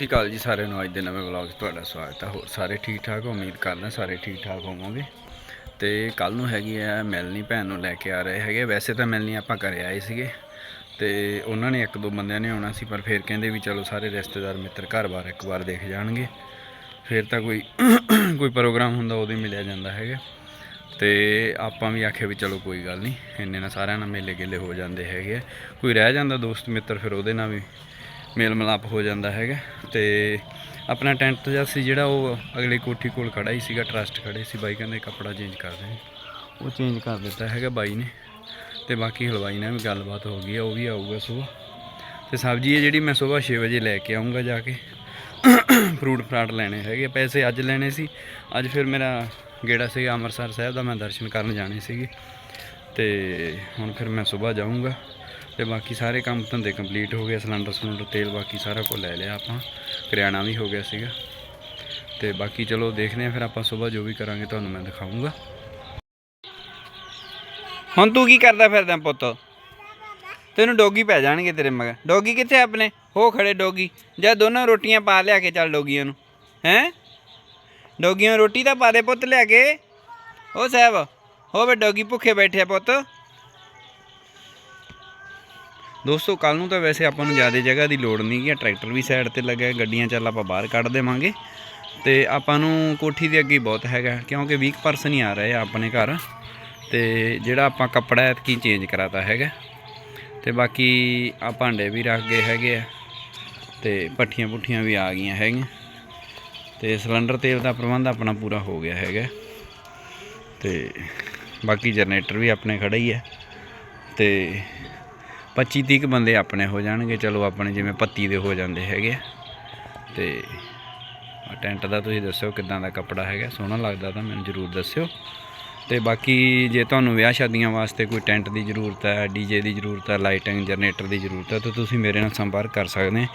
ਸਤਿ ਸ਼੍ਰੀ ਅਕਾਲ ਜੀ ਸਾਰਿਆਂ ਨੂੰ। ਅੱਜ ਦੇ ਨਵੇਂ ਵਲੌਗ 'ਚ ਤੁਹਾਡਾ ਸਵਾਗਤ ਹੈ। ਹੋਰ ਸਾਰੇ ਠੀਕ ਠਾਕ? ਹੋ ਉਮੀਦ ਕਰਦਾ ਸਾਰੇ ਠੀਕ ਠਾਕ ਹੋਵੋਗੇ। ਤੇ ਕੱਲ ਨੂੰ ਹੈਗੀ ਆ ਮਿਲਣੀ ਭੈਣ ਨੂੰ ਲੈ ਕੇ ਆ ਰਹੇ ਹੈਗੇ। ਵੈਸੇ ਤਾਂ ਮਿਲਣੀ ਆਪਾਂ ਘਰੇ ਆਏ ਸੀਗੇ। ਤੇ ਉਹਨਾਂ ਨੇ ਇੱਕ ਦੋ ਬੰਦਿਆਂ ਨੇ ਆਉਣਾ ਸੀ, ਪਰ ਫਿਰ ਕਹਿੰਦੇ ਵੀ ਚਲੋ ਸਾਰੇ ਰਿਸ਼ਤੇਦਾਰ ਮਿੱਤਰ ਘਰ-ਬਾਰ ਇੱਕ ਵਾਰ ਦੇਖ ਜਾਣਗੇ। ਫਿਰ ਤਾਂ ਕੋਈ ਕੋਈ ਪ੍ਰੋਗਰਾਮ ਹੁੰਦਾ ਉਹਦੇ ਮਿਲਿਆ ਜਾਂਦਾ ਹੈਗਾ। ਤੇ ਆਪਾਂ ਵੀ ਆਖਿਆ ਵੀ ਚਲੋ ਕੋਈ ਗੱਲ ਨਹੀਂ। ਇੰਨੇ ਨਾਲ ਸਾਰਿਆਂ ਨਾਲ ਮੇਲੇ ਗੇਲੇ ਹੋ ਜਾਂਦੇ ਹੈਗੇ ਆ। ਕੋਈ ਰਹਿ ਜਾਂਦਾ ਦੋਸਤ ਮਿੱਤਰ ਫਿਰ ਉਹਦੇ ਨਾਲ ਵੀ। ਮੇਲ ਮਿਲਾਪ ਹੋ ਜਾਂਦਾ ਹੈਗਾ। ਤੇ ਆਪਣਾ ਟੈਂਟ ਜਿਹਾ ਸੀ ਜਿਹੜਾ ਉਹ ਅਗਲੇ ਕੋਠੀ ਕੋਲ ਖੜਾ ਹੀ ਸੀਗਾ ਟਰਸਟ ਖੜੇ ਸੀ ਬਾਈ, ਕਹਿੰਦੇ ਕੱਪੜਾ ਚੇਂਜ ਕਰ ਦੇ ਉਹ ਚੇਂਜ ਕਰ ਦਿੱਤਾ ਹੈਗਾ ਬਾਈ ਨੇ। ਤੇ ਬਾਕੀ ਹਲਵਾਈ ਨਾਲ ਵੀ ਗੱਲਬਾਤ ਹੋ ਗਈ ਆ, ਉਹ ਵੀ ਆਊਗਾ ਸੁਬਾ ਤੇ ਸਬਜ਼ੀ ਹੈ ਜਿਹੜੀ ਮੈਂ ਸਵੇਰ 6 ਵਜੇ ਲੈ ਕੇ ਆਉਂਗਾ ਜਾ ਕੇ। ਫਰੂਟ ਫਰਾਟ ਲੈਣੇ ਹੈਗੇ, ਪੈਸੇ ਅੱਜ ਲੈਣੇ ਸੀ। ਅੱਜ ਫਿਰ ਮੇਰਾ ਗੇੜਾ ਸੀਗਾ ਅੰਮ੍ਰਿਤਸਰ ਸਾਹਿਬ ਦਾ, ਮੈਂ ਦਰਸ਼ਨ ਕਰਨ ਜਾਣੇ ਸੀਗੇ। ਤੇ ਹੁਣ ਫਿਰ ਮੈਂ ਸਵੇਰ ਜਾਊਂਗਾ। ਤੇ ਬਾਕੀ ਸਾਰੇ ਕੰਮ ਧੰਦੇ ਕੰਪਲੀਟ ਹੋ ਗਏ, ਸਿਲੰਡਰ ਸਿਲੰਡਰ, ਤੇਲ ਬਾਕੀ ਸਾਰਾ ਕੁਝ ਲੈ ਲਿਆ ਆਪਾਂ। ਕਰਿਆਣਾ ਵੀ ਹੋ ਗਿਆ ਸੀਗਾ। ਤੇ ਬਾਕੀ ਚਲੋ ਦੇਖਦੇ ਆ ਫਿਰ ਆਪਾਂ ਸਵੇਰ ਜੋ ਵੀ ਕਰਾਂਗੇ, ਤੁਹਾਨੂੰ ਮੈਂ ਦਿਖਾਊਂਗਾ। ਹੁਣ ਤੂੰ ਕੀ ਕਰਦਾ ਫਿਰਦਾ ਪੁੱਤ? ਤੈਨੂੰ ਡੋਗੀ ਪੈ ਜਾਣਗੇ ਤੇਰੇ ਮਗਰ। ਡੋਗੀ ਕਿੱਥੇ ਆਪਣੇ? ਹੋ ਖੜੇ ਡੋਗੀ। ਜਾਂ ਦੋਨੋਂ ਰੋਟੀਆਂ ਪਾ ਲਿਆ ਕੇ ਚੱਲ ਡੋਗੀਆਂ ਨੂੰ। ਹੈ? ਡੋਗੀਆਂ ਨੂੰ ਰੋਟੀ ਤਾਂ ਪਾ ਦੇ ਪੁੱਤ ਲਿਆ ਕੇ। ਉਹ ਸਾਹਿਬ ਹੋਵੇ ਡੋਗੀ ਭੁੱਖੇ ਬੈਠੇ ਪੁੱਤ। ਦੋਸਤੋ ਕੱਲ ਨੂੰ ਤਾਂ ਵੈਸੇ ਆਪਾਂ ਨੂੰ ਜ਼ਿਆਦਾ ਜਗ੍ਹਾ ਦੀ ਲੋੜ ਨਹੀਂ ਹੈ ਟਰੈਕਟਰ ਵੀ ਸਾਈਡ ਤੇ ਲੱਗਿਆ, ਗੱਡੀਆਂ ਚੱਲ ਆਪਾਂ ਬਾਹਰ ਕੱਢ ਦੇਵਾਂਗੇ। ਤੇ ਆਪਾਂ ਨੂੰ ਕੋਠੀ ਦੇ ਅੱਗੇ ਬਹੁਤ ਹੈਗਾ, ਕਿਉਂਕਿ ਵੀਕ ਪਰਸਨ ਹੀ ਆ ਰਹੇ ਆ ਆਪਣੇ ਘਰ। ਤੇ ਜਿਹੜਾ ਆਪਾਂ ਕੱਪੜਾ ਐਤਕੀ ਚੇਂਜ ਕਰਾਤਾ ਹੈਗਾ। ਤੇ ਬਾਕੀ ਆ ਭਾਂਡੇ ਵੀ ਰੱਖ ਗਏ ਹੈਗੇ ਆ, ਤੇ ਪੱਠੀਆਂ ਪੁੱਠੀਆਂ ਵੀ ਆ ਗਈਆਂ ਹੈਗੀਆਂ। ਤੇ ਸਿਲੰਡਰ ਤੇਲ ਦਾ ਪ੍ਰਬੰਧ ਆਪਣਾ ਪੂਰਾ ਹੋ ਗਿਆ ਹੈਗਾ। ਤੇ ਬਾਕੀ ਜਨਰੇਟਰ ਵੀ ਆਪਣੇ ਖੜਾ ਹੀ ਹੈ ਤੇ 25 ਤੀਕ ਬੰਦੇ ਆਪਣੇ ਹੋ ਜਾਣਗੇ, ਚਲੋ ਆਪਣੇ ਜਿਵੇਂ ਪੱਤੀ ਦੇ ਹੋ ਜਾਂਦੇ ਹੈਗੇ ਆ। ਤੇ ਟੈਂਟ ਦਾ ਤੁਸੀਂ ਦੱਸਿਓ ਕਿਦਾਂ ਦਾ ਕੱਪੜਾ ਹੈਗਾ, ਸੋਹਣਾ ਲੱਗਦਾ ਤਾਂ ਮੈਨੂੰ ਜ਼ਰੂਰ ਦੱਸਿਓ। ਤੇ ਬਾਕੀ ਜੇ ਤੁਹਾਨੂੰ ਵਿਆਹ ਸ਼ਾਦੀਆਂ ਵਾਸਤੇ ਕੋਈ ਟੈਂਟ ਦੀ ਜ਼ਰੂਰਤ ਹੈ ਡੀਜੇ ਦੀ ਜ਼ਰੂਰਤ ਹੈ, ਲਾਈਟਿੰਗ, ਜਨਰੇਟਰ ਦੀ ਜ਼ਰੂਰਤ ਹੈ, ਤਾਂ ਤੁਸੀਂ ਮੇਰੇ ਨਾਲ ਸੰਪਰਕ ਕਰ ਸਕਦੇ ਹੋ।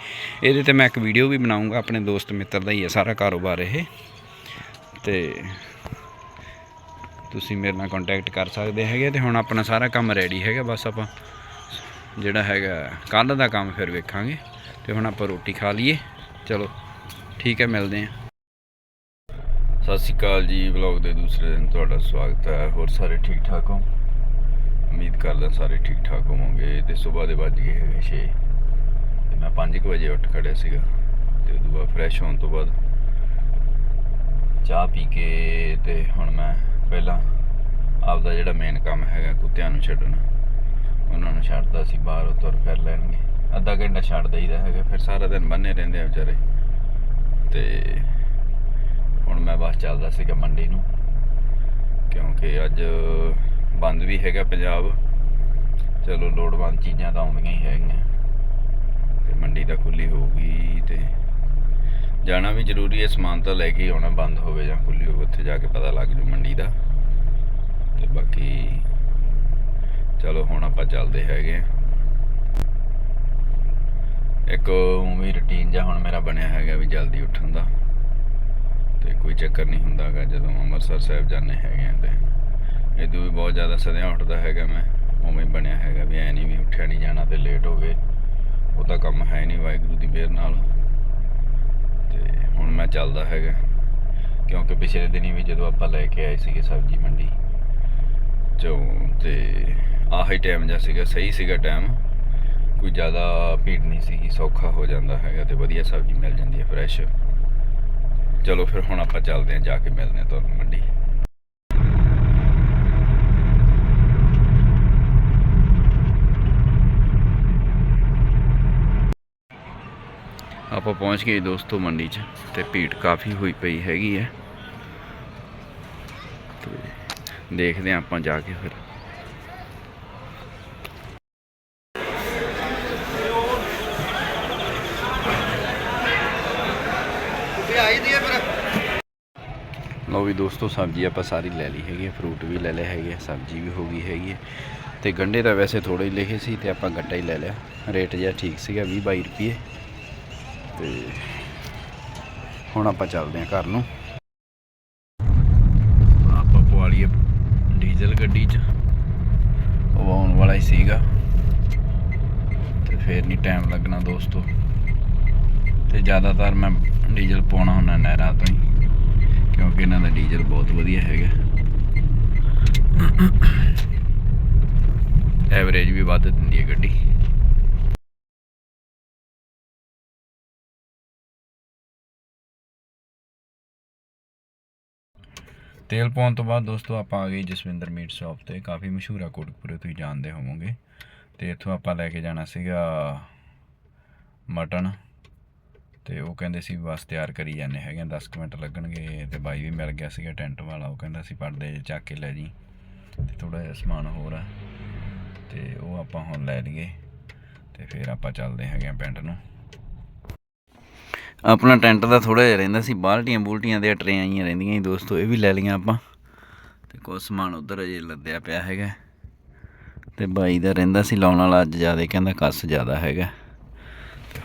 ਇਹਦੇ ਤੇ ਮੈਂ ਇੱਕ ਵੀਡੀਓ ਵੀ ਬਣਾਉਂਗਾ ਆਪਣੇ ਦੋਸਤ ਮਿੱਤਰ ਦਾ ਹੀ ਹੈ ਸਾਰਾ ਕਾਰੋਬਾਰ ਇਹ। ਤੇ ਤੁਸੀਂ ਮੇਰੇ ਨਾਲ ਕੰਟੈਕਟ ਕਰ ਸਕਦੇ ਹੈਗੇ ਤੇ ਹੁਣ ਆਪਣਾ ਸਾਰਾ ਕੰਮ ਰੈਡੀ ਹੈਗਾ, ਬਸ ਆਪਾਂ ਜਿਹੜਾ ਹੈਗਾ ਕੱਲ ਦਾ ਕੰਮ ਫਿਰ ਵੇਖਾਂਗੇ ਤੇ ਹੁਣ ਆਪਾਂ ਰੋਟੀ ਖਾ ਲਈਏ। ਚਲੋ, ਠੀਕ ਹੈ, ਮਿਲਦੇ ਹਾਂ। ਸਤਿ ਸ਼੍ਰੀ ਅਕਾਲ ਜੀ, ਵਲੌਗ ਦੇ ਦੂਸਰੇ ਦਿਨ ਤੁਹਾਡਾ ਸਵਾਗਤ ਹੈ। ਹੋਰ ਸਾਰੇ ਠੀਕ ਠਾਕ ਹੋ? ਉਮੀਦ ਕਰਦਾ ਸਾਰੇ ਠੀਕ ਠਾਕ ਹੋਵੋਗੇ ਤੇ ਸਵੇਰ ਦੇ ਵੱਜ ਗਏ ਹੈਗੇ 6 ਤੇ ਮੈਂ 5 ਵਜੇ ਉੱਠ ਖੜਿਆ ਸੀਗਾ ਤੇ ਉਦੋਂ ਬਾਅਦ ਫਰੈਸ਼ ਹੋਣ ਤੋਂ ਬਾਅਦ ਚਾਹ ਪੀ ਕੇ ਤੇ ਹੁਣ ਮੈਂ ਪਹਿਲਾਂ ਆਪਦਾ ਜਿਹੜਾ ਮੇਨ ਕੰਮ ਹੈਗਾ ਕੁੱਤਿਆਂ ਨੂੰ ਛੱਡਣਾ। ਛੱਡਦਾ ਸੀ, ਬਾਹਰ ਉਹ ਤੁਰ ਫਿਰ ਲੈਣਗੇ। ਅੱਧਾ ਘੰਟਾ ਛੱਡ ਦਈਦਾ ਹੈਗਾ। ਫਿਰ ਸਾਰਾ ਦਿਨ ਬੰਨੇ ਰਹਿੰਦੇ ਆ ਵਿਚਾਰੇ। ਤੇ ਹੁਣ ਮੈਂ ਬਸ ਚੱਲਦਾ ਸੀਗਾ ਮੰਡੀ ਨੂੰ। ਕਿਉਂਕਿ ਅੱਜ ਬੰਦ ਵੀ ਹੈਗਾ ਪੰਜਾਬ। ਚਲੋ, ਲੋੜਵੰਦ ਚੀਜ਼ਾਂ ਤਾਂ ਆਉਂਦੀਆਂ ਹੀ ਹੈਗੀਆਂ। ਤੇ ਮੰਡੀ ਤਾਂ ਖੁੱਲੀ ਹੋਊਗੀ ਤੇ ਜਾਣਾ ਵੀ ਜ਼ਰੂਰੀ ਹੈ, ਸਮਾਨ ਤਾਂ ਲੈ ਕੇ ਆਉਣਾ ਬੰਦ ਹੋਵੇ ਜਾਂ ਖੁੱਲੀ ਹੋਵੇ ਉੱਥੇ ਜਾ ਕੇ ਪਤਾ ਲੱਗ ਜੂ ਮੰਡੀ ਦਾ। ਤੇ ਬਾਕੀ ਚਲੋ ਹੁਣ ਆਪਾਂ ਚੱਲਦੇ ਹੈਗੇ ਆ। ਇੱਕ ਉਵੇਂ ਰੁਟੀਨ ਜਿਹਾ ਹੁਣ ਮੇਰਾ ਬਣਿਆ ਹੈਗਾ ਵੀ ਜਲਦੀ ਉੱਠਣ ਦਾ। ਤੇ ਕੋਈ ਚੱਕਰ ਨਹੀਂ ਹੁੰਦਾਗਾ ਜਦੋਂ ਅੰਮ੍ਰਿਤਸਰ ਸਾਹਿਬ ਜਾਂਦੇ ਹੈਗੇ ਆ ਤੇ। ਇਦੋਂ ਵੀ ਬਹੁਤ ਜ਼ਿਆਦਾ ਸਦਿਆਂ ਉੱਠਦਾ ਹੈਗਾ ਮੈਂ। ਉਵੇਂ ਹੀ ਬਣਿਆ ਹੈਗਾ ਵੀ ਐ ਨਹੀਂ ਵੀ ਉੱਠਿਆ ਨਹੀਂ ਜਾਣਾ ਤੇ ਲੇਟ ਹੋ ਗਏ। ਉਹ ਤਾਂ ਕੰਮ ਹੈ ਨਹੀਂ ਵਾਹਿਗੁਰੂ ਦੀ ਮਿਹਰ ਨਾਲ। ਤੇ ਹੁਣ ਮੈਂ ਚੱਲਦਾ ਹੈਗਾ। ਕਿਉਂਕਿ ਪਿਛਲੇ ਦਿਨੀ ਵੀ ਜਦੋਂ ਆਪਾਂ ਲੈ ਕੇ ਆਏ ਸੀਗੇ ਸਬਜ਼ੀ ਮੰਡੀ। ਚੋਂ ਤੇ ਆਹੀ ਟਾਈਮ ਜਿਹਾ ਸੀਗਾ, ਸਹੀ ਸੀਗਾ ਟਾਈਮ ਕੋਈ ਜ਼ਿਆਦਾ ਭੀੜ ਨਹੀਂ ਸੀਗੀ, ਸੌਖਾ ਹੋ ਜਾਂਦਾ ਹੈਗਾ ਤੇ ਵਧੀਆ ਸਬਜ਼ੀ ਮਿਲ ਜਾਂਦੀ ਹੈ ਫਰੈਸ਼ ਚਲੋ ਫਿਰ ਹੁਣ ਆਪਾਂ ਚੱਲਦੇ ਹਾਂ, ਜਾ ਕੇ ਮਿਲਦੇ ਹਾਂ ਤੁਹਾਨੂੰ ਮੰਡੀ। ਆਪਾਂ ਪਹੁੰਚ ਗਏ ਦੋਸਤੋ ਮੰਡੀ 'ਚ ਤੇ ਭੀੜ ਕਾਫੀ ਹੋਈ ਪਈ ਹੈਗੀ ਹੈ। ਦੇਖਦੇ ਹਾਂ ਆਪਾਂ ਜਾ ਕੇ ਫਿਰ। ਲਓ ਵੀ ਦੋਸਤੋ ਸਬਜ਼ੀ ਆਪਾਂ ਸਾਰੀ ਲੈ ਲਈ ਹੈਗੀ ਹੈ ਫਰੂਟ ਵੀ ਲੈ ਲਿਆ ਹੈਗੇ ਆ, ਸਬਜ਼ੀ ਵੀ ਹੋ ਗਈ ਹੈਗੀ ਹੈ ਤੇ ਗੰਡੇ ਤਾਂ ਵੈਸੇ ਥੋੜੇ ਹੀ ਲਿਖੇ ਸੀ ਤੇ ਆਪਾਂ ਗੱਟਾ ਹੀ ਲੈ ਲਿਆ। ਰੇਟ ਜਿਹਾ ਠੀਕ ਸੀਗਾ 20 22 ਰੁਪਏ। ਤੇ ਹੁਣ ਆਪਾਂ ਚੱਲਦੇ ਹਾਂ ਘਰ ਨੂੰ। ਆਪਾਂ ਪਵਾ ਲਈਏ ਡੀਜ਼ਲ ਗੱਡੀ 'ਚ। ਉਹ ਆਉਣ ਵਾਲਾ ਹੀ ਸੀਗਾ। ਤੇ ਫੇਰ ਨਹੀਂ ਟਾਈਮ ਲੱਗਣਾ ਦੋਸਤੋ। ਤੇ ਜ਼ਿਆਦਾਤਰ ਮੈਂ ਡੀਜ਼ਲ ਪਾਉਣਾ ਹੁੰਦਾ ਨਹਿਰਾਂ ਤੋਂ ਹੀ। ਕਿਉਂਕਿ ਇਹਨਾਂ ਦਾ ਡੀਜ਼ਲ ਬਹੁਤ ਵਧੀਆ ਹੈਗਾ। ਐਵਰੇਜ ਵੀ ਵੱਧ ਦਿੰਦੀ ਹੈ ਗੱਡੀ। ਤੇਲ ਪਾਉਣ ਤੋਂ ਬਾਅਦ ਦੋਸਤੋ ਆਪਾਂ ਆ ਗਏ ਜਸਵਿੰਦਰ ਮੀਟ ਸ਼ਾਪ ਤੇ। ਕਾਫੀ ਮਸ਼ਹੂਰ ਆ ਕੋਟਕਪੁਰੇ, ਤੁਸੀਂ ਜਾਣਦੇ ਹੋਵੋਗੇ। ਤੇ ਇੱਥੋਂ ਆਪਾਂ ਲੈ ਕੇ ਜਾਣਾ ਸੀਗਾ ਮਟਨ। ਤੇ ਉਹ ਕਹਿੰਦੇ ਸੀ ਬਸ ਤਿਆਰ ਕਰੀ ਜਾਂਦੇ ਹੈਗੇ ਆ, 10 ਕੁ ਮਿੰਟ ਲੱਗਣਗੇ। ਤੇ ਬਾਈ ਵੀ ਮਿਲ ਗਿਆ ਸੀਗਾ ਟੈਂਟ ਵਾਲਾ ਉਹ ਕਹਿੰਦਾ ਸੀ ਪਰਦੇ ਜਿਹੇ ਚੱਕ ਕੇ ਲੈ ਜੀ। ਤੇ ਥੋੜਾ ਜਿਹਾ ਸਮਾਨ ਹੋਰ ਆ ਤੇ ਉਹ ਆਪਾਂ ਹੁਣ ਲੈ ਲਈਏ ਤੇ ਫਿਰ ਆਪਾਂ ਚੱਲਦੇ ਹੈਗੇ ਆ ਪਿੰਡ ਨੂੰ। ਆਪਣਾ ਟੈਂਟ ਦਾ ਥੋੜਾ ਜਿਹਾ ਰਹਿੰਦਾ ਸੀ ਬਾਲਟੀਆਂ ਬੂਲਟੀਆਂ ਦੇ ਟਰੇਆਂ ਆਈਆਂ ਰਹਿੰਦੀਆਂ ਸੀ ਦੋਸਤੋ ਇਹ ਵੀ ਲੈ ਲਈਆਂ ਆਪਾਂ। ਤੇ ਕੁਝ ਸਮਾਨ ਉਧਰ ਅਜੇ ਲੱਦਿਆ ਪਿਆ ਹੈਗਾ। ਤੇ ਬਾਈ ਦਾ ਰਹਿੰਦਾ ਸੀ ਲਾਉਣ ਵਾਲਾ ਅੱਜ ਜ਼ਿਆਦਾ ਕਹਿੰਦਾ ਕੱਸ ਜ਼ਿਆਦਾ ਹੈਗਾ।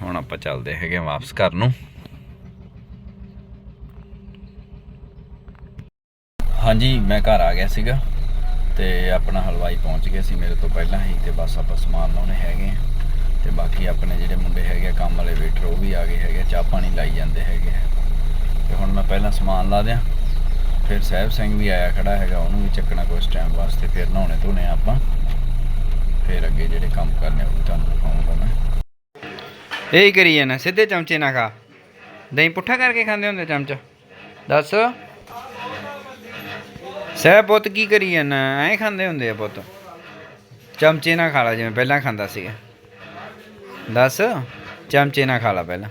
ਹੁਣ ਆਪਾਂ ਚੱਲਦੇ ਹੈਗੇ ਆ ਵਾਪਸ ਘਰ ਨੂੰ। ਹਾਂਜੀ ਮੈਂ ਘਰ ਆ ਗਿਆ ਸੀਗਾ ਤੇ ਆਪਣਾ ਹਲਵਾਈ ਪਹੁੰਚ ਗਿਆ ਸੀ ਮੇਰੇ ਤੋਂ ਪਹਿਲਾਂ ਹੀ ਤੇ ਬਸ ਆਪਾਂ ਸਮਾਨ ਲਾਉਣੇ ਹੈਗੇ ਆ ਤੇ ਬਾਕੀ ਆਪਣੇ ਜਿਹੜੇ ਮੁੰਡੇ ਹੈਗੇ ਆ, ਕੰਮ ਵਾਲੇ ਵੇਟਰ ਉਹ ਵੀ ਆ ਗਏ ਹੈਗੇ ਚਾਹ ਪਾਣੀ ਲਾਈ ਜਾਂਦੇ ਹੈਗੇ ਆ। ਤੇ ਹੁਣ ਮੈਂ ਪਹਿਲਾਂ ਸਮਾਨ ਲਾ ਦਿਆਂ ਫਿਰ ਸਾਹਿਬ ਸਿੰਘ ਵੀ ਆਇਆ ਖੜਾ ਹੈਗਾ ਉਹਨੂੰ ਵੀ ਚੱਕਣਾ ਕੁਝ ਟਾਈਮ ਵਾਸਤੇ ਫਿਰ ਨਹਾਉਣੇ ਧੋਣੇ ਆਪਾਂ। ਫਿਰ ਅੱਗੇ ਜਿਹੜੇ ਕੰਮ ਕਰਨੇ ਉਹ ਵੀ ਤੁਹਾਨੂੰ ਦਿਖਾਉਂਗਾ ਮੈਂ। ਇਹ ਹੀ ਕਰੀ ਜਾਣਾ, ਸਿੱਧੇ ਚਮਚੇ ਨਾਲ ਖਾ। ਦਹੀਂ ਪੁੱਠਾ ਕਰਕੇ ਖਾਂਦੇ ਹੁੰਦੇ ਚਮਚਾ। ਦੱਸ। ਸਹਿ ਪੁੱਤ ਕੀ ਕਰੀ ਜਾਣਾ, ਐਂ ਖਾਂਦੇ ਹੁੰਦੇ ਆ ਪੁੱਤ। ਚਮਚੇ ਨਾਲ ਖਾ ਲਾ, ਜਿਵੇਂ ਪਹਿਲਾਂ ਖਾਂਦਾ ਸੀਗਾ। ਦੱਸ। ਚਮਚੇ ਨਾਲ ਖਾ ਲਾ ਪਹਿਲਾਂ।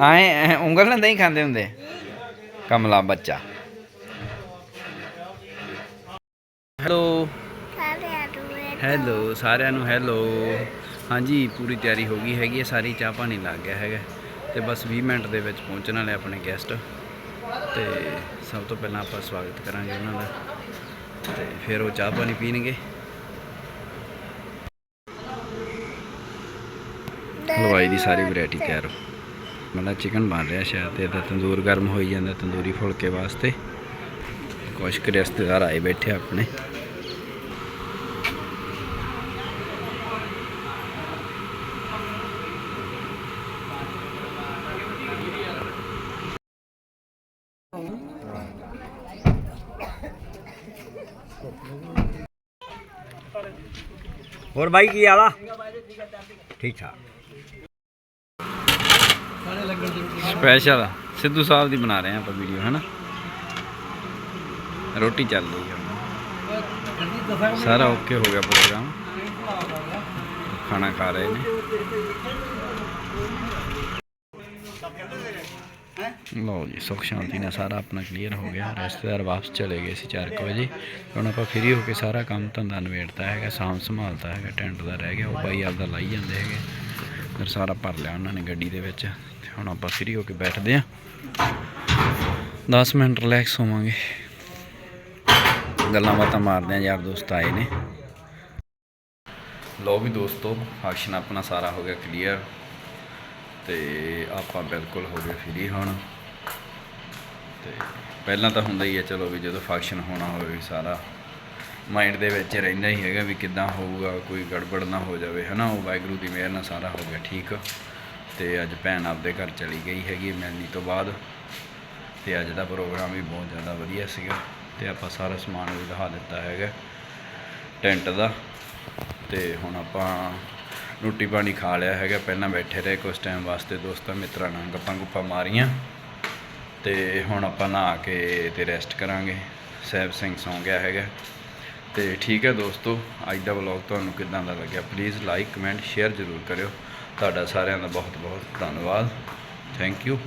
ਆਏ ਐਂ ਉਂਗਲ ਨਾਲ ਨਹੀਂ ਖਾਂਦੇ ਹੁੰਦੇ। ਕਮਲਾ ਬੱਚਾ। ਹੈਲੋ। ਹੈਲੋ, ਸਾਰਿਆਂ ਨੂੰ ਹੈਲੋ। ਹਾਂਜੀ, ਪੂਰੀ ਤਿਆਰੀ ਹੋ ਗਈ ਹੈਗੀ ਹੈ, ਸਾਰੀ ਚਾਹ ਪਾਣੀ ਲੱਗ ਗਿਆ ਹੈਗਾ। ਤੇ ਬਸ 20 ਮਿੰਟ ਦੇ ਵਿੱਚ ਪਹੁੰਚਣ ਵਾਲੇ ਆਪਣੇ ਗੈਸਟ ਤੇ ਸਭ ਤੋਂ ਪਹਿਲਾਂ ਆਪਾਂ ਸਵਾਗਤ ਕਰਾਂਗੇ ਉਹਨਾਂ ਦਾ। ਤੇ ਫਿਰ ਉਹ ਚਾਹ ਪਾਣੀ ਪੀਣਗੇ। ਹਲਵਾਈ ਦੀ ਸਾਰੀ ਵੈਰਾਈਟੀ ਤਿਆਰ। ਹੋ ਮਤਲਬ ਚਿਕਨ ਬਣ ਰਿਹਾ ਸ਼ਾਇਦ ਤੇ ਇਹਦਾ ਤੰਦੂਰ ਗਰਮ ਹੋਈ ਜਾਂਦਾ ਤੰਦੂਰੀ ਫੁਲਕੇ ਵਾਸਤੇ। ਕੁਛ ਕੁ ਰਿਸ਼ਤੇਦਾਰ ਆਏ ਬੈਠੇ ਆਪਣੇ। ਹੋਰ ਬਾਈ, ਕੀ ਹਾਲ ਆ? ਠੀਕ ਠਾਕ। ਸਪੈਸ਼ਲ ਸਿੱਧੂ ਸਾਹਿਬ ਦੀ ਬਣਾ ਰਹੇ ਆ ਆਪਾਂ ਵੀਡੀਓ ਹੈ ਨਾ ਰੋਟੀ ਚੱਲ ਰਹੀ ਹੈ ਸਾਰਾ ਓਕੇ ਹੋ ਗਿਆ ਪ੍ਰੋਗਰਾਮ ਖਾਣਾ ਖਾ ਰਹੇ ਨੇ। ਲਓ ਜੀ, ਸੁਖ ਸ਼ਾਂਤੀ ਨਾਲ ਸਾਰਾ ਆਪਣਾ ਕਲੀਅਰ ਹੋ ਗਿਆ। ਰਿਸ਼ਤੇਦਾਰ ਵਾਪਸ ਚਲੇ ਗਏ ਸੀ 4 ਵਜੇ। ਹੁਣ ਆਪਾਂ ਫ੍ਰੀ ਹੋ ਕੇ ਸਾਰਾ ਕੰਮ ਧੰਦਾ ਨਿਬੇੜਤਾ ਹੈਗਾ, ਸਾਂਭ ਸੰਭਾਲਤਾ ਹੈਗਾ ਟੈਂਟ ਦਾ ਰਹਿ ਗਿਆ, ਉਹ ਬਾਈ ਆਪਦਾ ਲਾਈ ਜਾਂਦੇ ਹੈਗੇ। ਫਿਰ ਸਾਰਾ ਭਰ ਲਿਆ ਉਹਨਾਂ ਨੇ ਗੱਡੀ ਦੇ ਵਿੱਚ। ਤੇ ਹੁਣ ਆਪਾਂ ਫ੍ਰੀ ਹੋ ਕੇ ਬੈਠਦੇ ਆਂ 10 ਮਿੰਟ ਰਿਲੈਕਸ ਹੋਵਾਂਗੇ। ਗੱਲਾਂ ਬਾਤਾਂ ਮਾਰਦੇ ਆਂ ਯਾਰ ਦੋਸਤ ਆਏ ਨੇ। ਲੋ ਵੀ ਦੋਸਤੋ ਫੰਕਸ਼ਨ ਆਪਣਾ ਸਾਰਾ ਹੋ ਗਿਆ ਕਲੀਅਰ ਤੇ ਆਪਾਂ ਬਿਲਕੁਲ ਹੋ ਗਏ ਫ੍ਰੀ ਹੁਣ। ਤੇ ਪਹਿਲਾਂ ਤਾਂ ਹੁੰਦਾ ਹੀ ਹੈ ਚਲੋ ਵੀ ਜਦੋਂ ਫੰਕਸ਼ਨ ਹੋਣਾ ਹੋਵੇ ਵੀ ਸਾਰਾ ਮਾਈਂਡ ਦੇ ਵਿੱਚ ਰਹਿੰਦਾ ਹੀ ਹੈਗਾ ਵੀ ਕਿੱਦਾਂ ਹੋਊਗਾ, ਕੋਈ ਗੜਬੜ ਨਾ ਹੋ ਜਾਵੇ, ਹਨਾ? ਉਹ ਵਾਹਿਗੁਰੂ ਦੀ ਮਿਹਰ ਨਾਲ ਸਾਰਾ ਹੋ ਗਿਆ ਠੀਕ। ਤੇ ਅੱਜ ਭੈਣ ਆਪਦੇ ਘਰ ਚਲੀ ਗਈ ਹੈਗੀ ਮਿਲਣੀ ਤੋਂ ਬਾਅਦ। ਤੇ ਅੱਜ ਦਾ ਪ੍ਰੋਗਰਾਮ ਵੀ ਬਹੁਤ ਜ਼ਿਆਦਾ ਵਧੀਆ ਸੀਗਾ। ਤੇ ਆਪਾਂ ਸਾਰਾ ਸਮਾਨ ਵੀ ਦਿਖਾ ਦਿੱਤਾ ਹੈਗਾ, ਟੈਂਟ ਦਾ। ਤੇ ਹੁਣ ਆਪਾਂ ਰੋਟੀ ਪਾਣੀ ਖਾ ਲਿਆ ਹੈਗਾ, ਪਹਿਲਾਂ ਬੈਠੇ ਰਹੇ ਕੁਝ ਟਾਈਮ ਵਾਸਤੇ ਦੋਸਤਾਂ ਮਿੱਤਰਾਂ ਨਾਲ, ਗੱਪਾਂ ਗੁੱਪਾਂ ਮਾਰੀਆਂ। ਤੇ ਹੁਣ ਆਪਾਂ ਨਹਾ ਕੇ ਤੇ ਰੈਸਟ ਕਰਾਂਗੇ। ਸਹਿਬ ਸਿੰਘ ਸੌਂ ਗਿਆ ਹੈਗਾ। ਤੇ ਠੀਕ ਹੈ ਦੋਸਤੋ, ਅੱਜ ਦਾ ਵਲੌਗ ਤੁਹਾਨੂੰ ਕਿੱਦਾਂ ਦਾ ਲੱਗਿਆ? ਪਲੀਜ਼ ਲਾਈਕ ਕਮੈਂਟ ਸ਼ੇਅਰ ਜ਼ਰੂਰ ਕਰਿਓ। ਤੁਹਾਡਾ ਸਾਰਿਆਂ ਦਾ ਬਹੁਤ ਬਹੁਤ ਧੰਨਵਾਦ। Thank you